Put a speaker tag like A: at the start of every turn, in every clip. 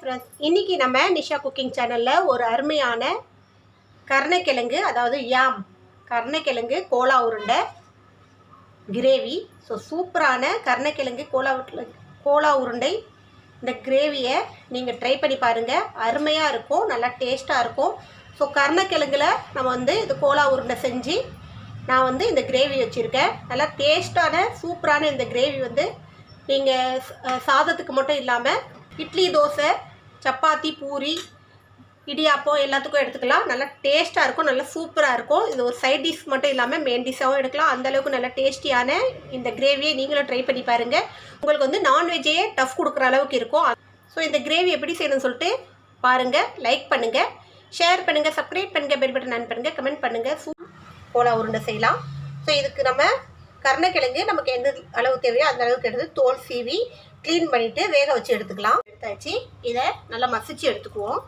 A: Friends இன்றைக்கி நம்ம Nisha cooking சேனலில் ஒரு அருமையான கருணைக்கிழங்கு அதாவது யாம் கருணைக்கிழங்கு கோலா உருண்டை கிரேவி ஸோ சூப்பரான கருணைக்கிழங்கு கோலா கோலா உருண்டை இந்த கிரேவியை நீங்கள் ட்ரை பண்ணி பாருங்கள் அருமையாக இருக்கும் நல்லா டேஸ்ட்டாக இருக்கும். ஸோ கருணைக்கிழங்குல நம்ம வந்து இது கோலா உருண்டை செஞ்சு நான் வந்து இந்த கிரேவி வச்சுருக்கேன். நல்லா டேஸ்ட்டான சூப்பரான இந்த கிரேவி வந்து நீங்கள் சாதத்துக்கு மட்டும் இல்லாமல் இட்லி தோசை சப்பாத்தி பூரி இடியாப்பம் எல்லாத்துக்கும் எடுத்துக்கலாம். நல்லா டேஸ்ட்டாக இருக்கும் நல்லா சூப்பராக இருக்கும். இது ஒரு சைட் டிஷ் மட்டும் இல்லாமல் மெயின் டிஷ்ஷாகவும் எடுக்கலாம். அந்தளவுக்கு நல்லா டேஸ்டியான இந்த கிரேவியை நீங்களும் ட்ரை பண்ணி பாருங்கள் உங்களுக்கு வந்து நான்வெஜ்ஜே டஃப் கொடுக்குற அளவுக்கு இருக்கும். ஸோ இந்த கிரேவி எப்படி செய்யணும்னு சொல்லிட்டு பாருங்கள் லைக் பண்ணுங்கள் ஷேர் பண்ணுங்கள் சப்ஸ்கிரைப் பண்ணுங்கள் பெல் பட்டன் ஆன் பண்ணுங்கள் கமெண்ட் பண்ணுங்கள் சூ கோலா உருண்டை செய்யலாம். ஸோ இதுக்கு நம்ம கருணக்கிழங்கு நமக்கு எந்த அளவு தேவையோ அந்த அளவுக்கு எடுத்து தோல் சீவி க்ளீன் பண்ணிவிட்டு வேக வச்சு எடுத்துக்கலாம். எடுத்தாச்சு. இதை நல்லா மசிச்சு எடுத்துக்குவோம்.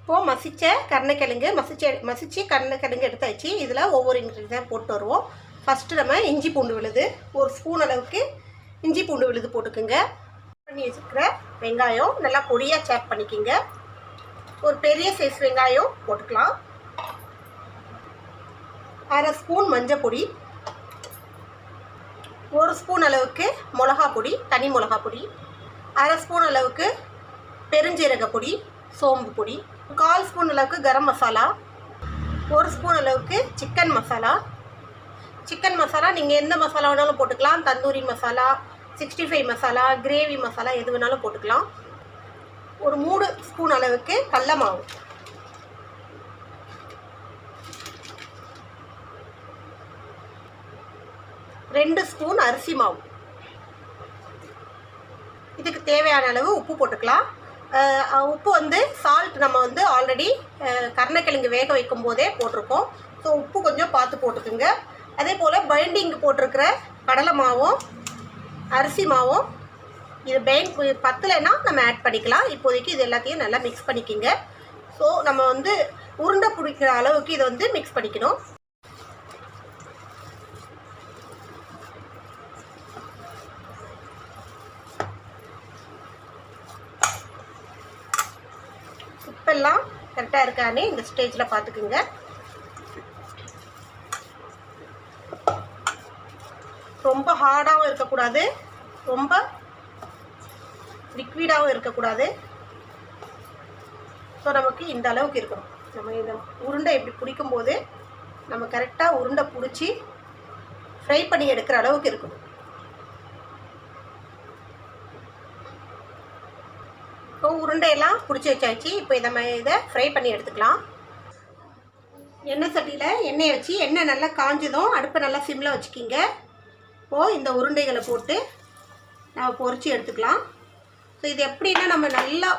A: இப்போது மசித்த கருணைக்கிழங்கு மசிச்ச மசிச்சு கருணைக்கிழங்கு எடுத்தாச்சு. இதில் ஒவ்வொரு இன்க்ரீடியன்ஸாக போட்டு வருவோம். ஃபஸ்ட்டு நம்ம இஞ்சி பூண்டு விழுது. ஒரு ஸ்பூன் அளவுக்கு இஞ்சி பூண்டு விழுது போட்டுக்குங்க. பண்ணி வச்சுருக்கிற வெங்காயம் நல்லா பொடியாக சேப் பண்ணிக்கோங்க. ஒரு பெரிய சைஸ் வெங்காயம் போட்டுக்கலாம். அரை ஸ்பூன் மஞ்சள் பொடி ஒரு ஸ்பூன் அளவுக்கு மிளகா பொடி தனி மிளகா பொடி அரை ஸ்பூன் அளவுக்கு பெருஞ்சீரக பொடி சோம்பு பொடி கால் ஸ்பூன் அளவுக்கு கரம் மசாலா ஒரு ஸ்பூன் அளவுக்கு சிக்கன் மசாலா. சிக்கன் மசாலா நீங்கள் எந்த மசாலா வேணாலும் போட்டுக்கலாம். Tandoori masala sixty five masala gravy masala எது வேணாலும் போட்டுக்கலாம். ஒரு மூணு ஸ்பூன் அளவுக்கு கடல மாவு. ரெண்டு ஸ்பூன் அரிசி மாவு. இதுக்கு தேவையான அளவு உப்பு போட்டுக்கலாம். உப்பு வந்து சால்ட் நம்ம வந்து ஆல்ரெடி கருணக்கிழங்கு வேக வைக்கும் போதே போட்டிருக்கோம். ஸோ உப்பு கொஞ்சம் பார்த்து போட்டுக்குங்க. அதே போல் பைண்டிங் போட்டிருக்கிற கடலை மாவும் அரிசி மாவும் இது பெயின் பத்தலைன்னா நம்ம ஆட் பண்ணிக்கலாம். இப்போதைக்கு இது எல்லாத்தையும் நல்லா மிக்ஸ் பண்ணிக்கிங்க. ஸோ நம்ம வந்து உருண்டை பிடிக்கிற அளவுக்கு இதை வந்து மிக்ஸ் பண்ணிக்கணும். உப்பெல்லாம் கரெக்டாக இருக்கானே? இந்த ஸ்டேஜில் பார்த்துக்குங்க ரொம்ப ஹார்டாகவும் இருக்கக்கூடாது. ரொம்ப லிக்விடாகவும் இருக்கக்கூடாது. ஸோ நமக்கு இந்த அளவுக்கு இருக்கணும். நம்ம இந்த உருண்டை இப்படி பிடிக்கும்போது நம்ம கரெக்டாக உருண்டை பிடிச்சி ஃப்ரை பண்ணி எடுக்கிற அளவுக்கு இருக்கணும். இப்போ உருண்டையெல்லாம் பிடிச்சி வச்சாச்சு. இப்போ இதை இதை ஃப்ரை பண்ணி எடுத்துக்கலாம். எண்ணெய் சட்டியில் எண்ணெயை வச்சு எண்ணெய் நல்லா காஞ்சதும் அடுப்பை நல்லா சிம்மில் வச்சுக்கிங்க. இப்போது இந்த உருண்டைகளை போட்டு நம்ம பொரிச்சு எடுத்துக்கலாம். ஸோ இது எப்படின்னா நம்ம நல்லா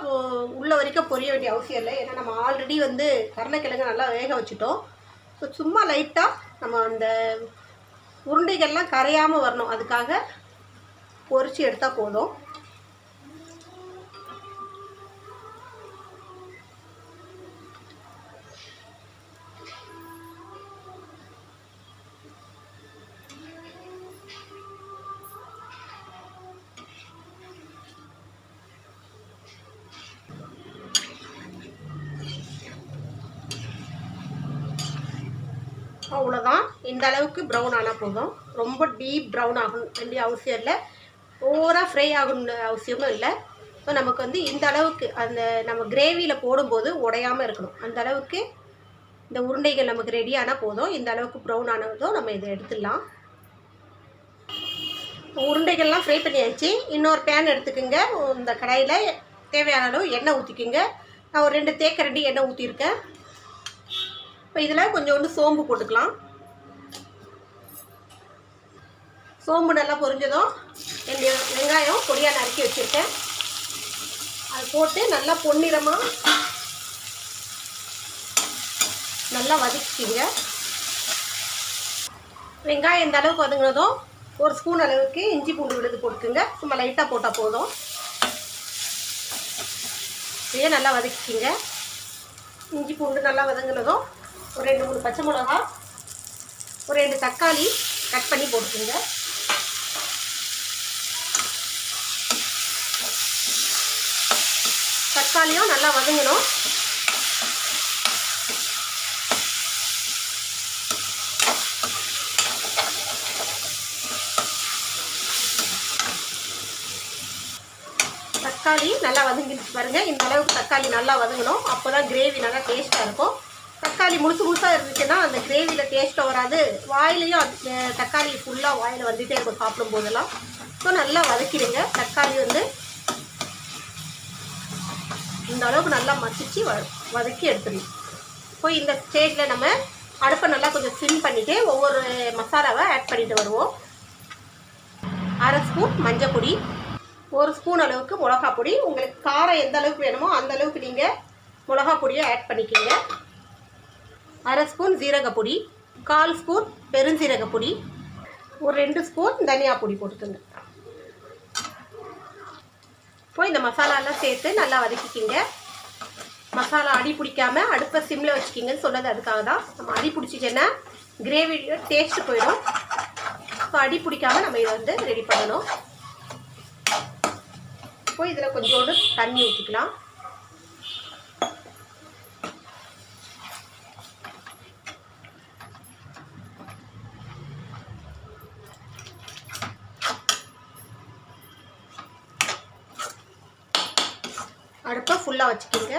A: உள்ள வரைக்கும் பொரிய வேண்டிய அவசியம் இல்லை. ஏன்னா நம்ம ஆல்ரெடி வந்து கருணக்கிழங்கு நல்லா வேக வச்சுட்டோம். ஸோ சும்மா லைட்டாக நம்ம அந்த உருண்டைகள்லாம் கரையாமல் வரணும். அதுக்காக பொரிச்சு எடுத்தால் போதும். அவ்வளோதான் இந்த அளவுக்கு ப்ரௌன் ஆனால் போதும். ரொம்ப டீப் ப்ரௌன் ஆகணும். வேண்டிய அவசியம் இல்லை. ஓவராக ஃப்ரை ஆகணும்னு அவசியமும் இல்லை. ஸோ நமக்கு வந்து இந்த அளவுக்கு அந்த நம்ம கிரேவியில் போடும்போது உடையாமல் இருக்கணும். அந்த அளவுக்கு இந்த உருண்டைகள் நமக்கு ரெடி ஆனால் போதும். இந்த அளவுக்கு ப்ரௌன் ஆனதும் நம்ம இதை எடுத்துடலாம். உருண்டைகள்லாம் ஃப்ரை பண்ணியாச்சு. இன்னொரு பேன் எடுத்துக்கோங்க. இந்த கடாயில் தேவையான அளவு எண்ணெய் ஊற்றிக்குங்க நான் ஒரு ரெண்டு தேக்கரண்டி எண்ணெய் ஊற்றிருக்கேன் இப்போ இதில் கொஞ்சோண்டு சோம்பு போட்டுக்கலாம். சோம்பு நல்லா பொரிஞ்சதும் ரெண்டு வெங்காயம் பொடியாக நறுக்கி வச்சுருக்கேன். அது போட்டு நல்லா பொன்னிறமாக நல்லா வதக்கிக்கிங்க. வெங்காயம் இந்த அளவுக்கு வதங்கினதும் ஒரு ஸ்பூன் அளவுக்கு இஞ்சி பூண்டு விழுது போட்டுக்குங்க. சும்மா லைட்டாக போட்டால் போதும். இதையே நல்லா வதக்கிக்கிங்க. இஞ்சி பூண்டு நல்லா வதங்கினதும் ஒரு ரெண்டு மூணு பச்சை மிளகா ஒரு ரெண்டு தக்காளி கட் பண்ணி போட்டுக்கோங்க. தக்காளியும் நல்லா வதங்கணும். தக்காளி நல்லா வதங்கிடுச்சு பாருங்கள் இந்த அளவுக்கு தக்காளி நல்லா வதங்கணும். அப்போ தான் கிரேவி நல்லா டேஸ்ட்டாக இருக்கும். தக்காளி முழுசு முழுசாக இருந்துச்சுன்னா அந்த கிரேவியில் டேஸ்ட்டாக வராது. வாயிலையும் தக்காளி ஃபுல்லாக வாயில் வந்துகிட்டே இருக்கும் சாப்பிடும் போதெல்லாம். ஸோ நல்லா வதக்கிடுங்க. தக்காளி வந்து இந்த அளவுக்கு நல்லா மசிச்சு வ வதக்கி எடுத்துடணும். போய் இந்த ஸ்டேஜில் நம்ம அடுப்பை நல்லா கொஞ்சம் சிம் பண்ணிவிட்டு ஒவ்வொரு மசாலாவை ஆட் பண்ணிட்டு வருவோம். அரை ஸ்பூன் மஞ்சள் பொடி ஒரு ஸ்பூன் அளவுக்கு மிளகா பொடி. உங்களுக்கு காரம் எந்த அளவுக்கு வேணுமோ அந்த அளவுக்கு நீங்கள் மிளகா பொடியை ஆட் பண்ணிக்கிங்க. அரை ஸ்பூன் ஜீரகப்பொடி கால் ஸ்பூன் பெருஞ்சீரகப்பொடி ஒரு ரெண்டு ஸ்பூன் தனியா பொடி போட்டுக்கோங்க. இப்போ இந்த மசாலாலாம் சேர்த்து நல்லா வதக்கிக்கிங்க. மசாலா அடி பிடிக்காம அடுப்பை சிம்மில் வச்சுக்கிங்கன்னு சொன்னது அதுக்காக தான். நம்ம அடி பிடிச்சிச்சேன்னா கிரேவியோட டேஸ்ட்டு போயிடும். ஸோ அடி பிடிக்காம நம்ம இதை வந்து ரெடி பண்ணணும். இப்போ இதில் கொஞ்சோண்டு தண்ணி ஊற்றிக்கலாம் அடுப்பை ஃபுல்லாக வச்சுக்கிங்க.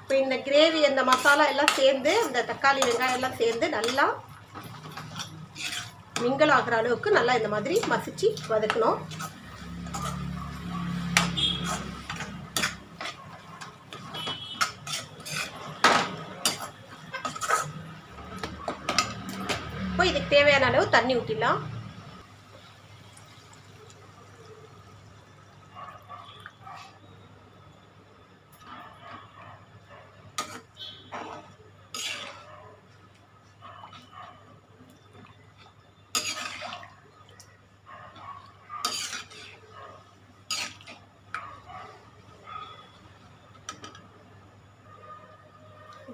A: இப்போ இந்த கிரேவி இந்த மசாலா எல்லாம் சேர்ந்து இந்த தக்காளி வெங்காயம் எல்லாம் சேர்ந்து நல்லா மிங்கல் ஆகிற அளவுக்கு நல்லா இந்த மாதிரி மசிச்சு வதக்கணும். இப்போ இதுக்கு தேவையான அளவு தண்ணி ஊற்றிடலாம்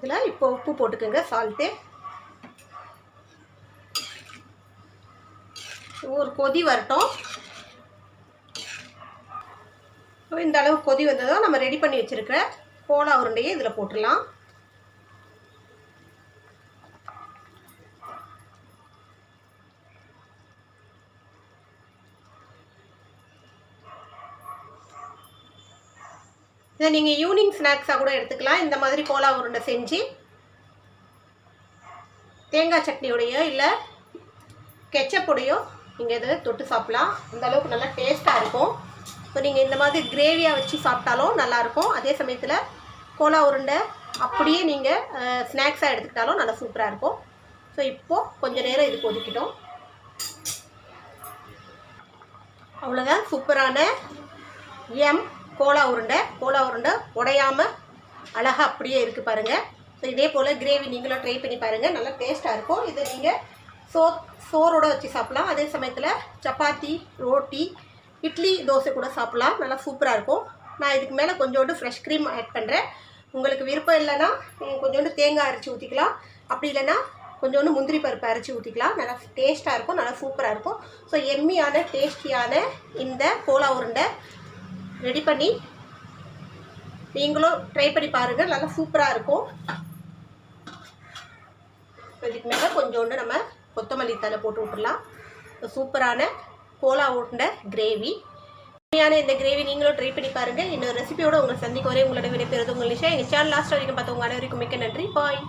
A: இதில் இப்போ உப்பு போட்டுக்கோங்க சால்ட்டு ஒரு கொதி வரட்டும். இந்த அளவு கொதி வந்ததும் நம்ம ரெடி பண்ணி வச்சுருக்கிற கோலா உருண்டையை இதில் போட்டுடலாம். இதை நீங்கள் ஈவினிங் ஸ்நாக்ஸாக கூட எடுத்துக்கலாம். இந்த மாதிரி கோலா உருண்டை செஞ்சு தேங்காய் சட்னியோடையோ இல்லை கெச்சப்புடையோ நீங்கள் இதை தொட்டு சாப்பிட்லாம். அந்த அளவுக்கு நல்லா டேஸ்ட்டாக இருக்கும். இப்போ நீங்கள் இந்த மாதிரி கிரேவியாக வச்சு சாப்பிட்டாலும் நல்லாயிருக்கும் அதே சமயத்தில் கோலா உருண்டை அப்படியே நீங்கள் ஸ்நாக்ஸாக எடுத்துக்கிட்டாலும் நல்லா சூப்பராக இருக்கும். ஸோ இப்போது கொஞ்சம் நேரம் இது கொதிக்கிட்டோம். அவ்வளோதான் சூப்பரான எம் கோலா உருண்டை கோலா உருண்டை உடையாமல் அழகாக அப்படியே இருக்குது பாருங்கள் ஸோ இதே போல் கிரேவி நீங்களும் ட்ரை பண்ணி பாருங்கள் நல்லா டேஸ்ட்டாக இருக்கும். இதை நீங்கள் சோ சோறோட வச்சு சாப்பிட்லாம். அதே சமயத்தில் சப்பாத்தி ரோட்டி இட்லி தோசை கூட சாப்பிட்லாம். நல்லா சூப்பராக இருக்கும். நான் இதுக்கு மேலே கொஞ்சோண்டு ஃப்ரெஷ் க்ரீம் ஆட் பண்ணுறேன் உங்களுக்கு விருப்பம் இல்லைன்னா நீங்கள் கொஞ்சோண்டு தேங்காய் அரைச்சி ஊற்றிக்கலாம் அப்படி இல்லைன்னா கொஞ்சோண்டு முந்திரி பருப்பு அரைச்சி ஊற்றிக்கலாம் நல்லா டேஸ்ட்டாக இருக்கும். நல்லா சூப்பராக இருக்கும். ஸோ எம்மியான டேஸ்டியான இந்த கோலா உருண்டை ரெடி பண்ணி நீங்களும் ட்ரை பண்ணி பாருங்கள் நல்லா சூப்பராக இருக்கும். இதுக்கு மேலே கொஞ்சோண்டு நம்ம கொத்தமல்லி தலை போட்டு விட்டுடலாம் சூப்பரான கோலா உருண்டை கிரேவி உண்மையான இந்த கிரேவி நீங்களும் ட்ரை பண்ணி பாருங்கள் இன்னொரு ரெசிபியோட உங்களை சந்திக்க வரே உங்களோட விடைபெறுது உங்கள் நிஷா. எங்கள் சேனல் லாஸ்ட் வரைக்கும் பார்த்தவங்க அனைவருக்கும் மிக்க நன்றி. பாய்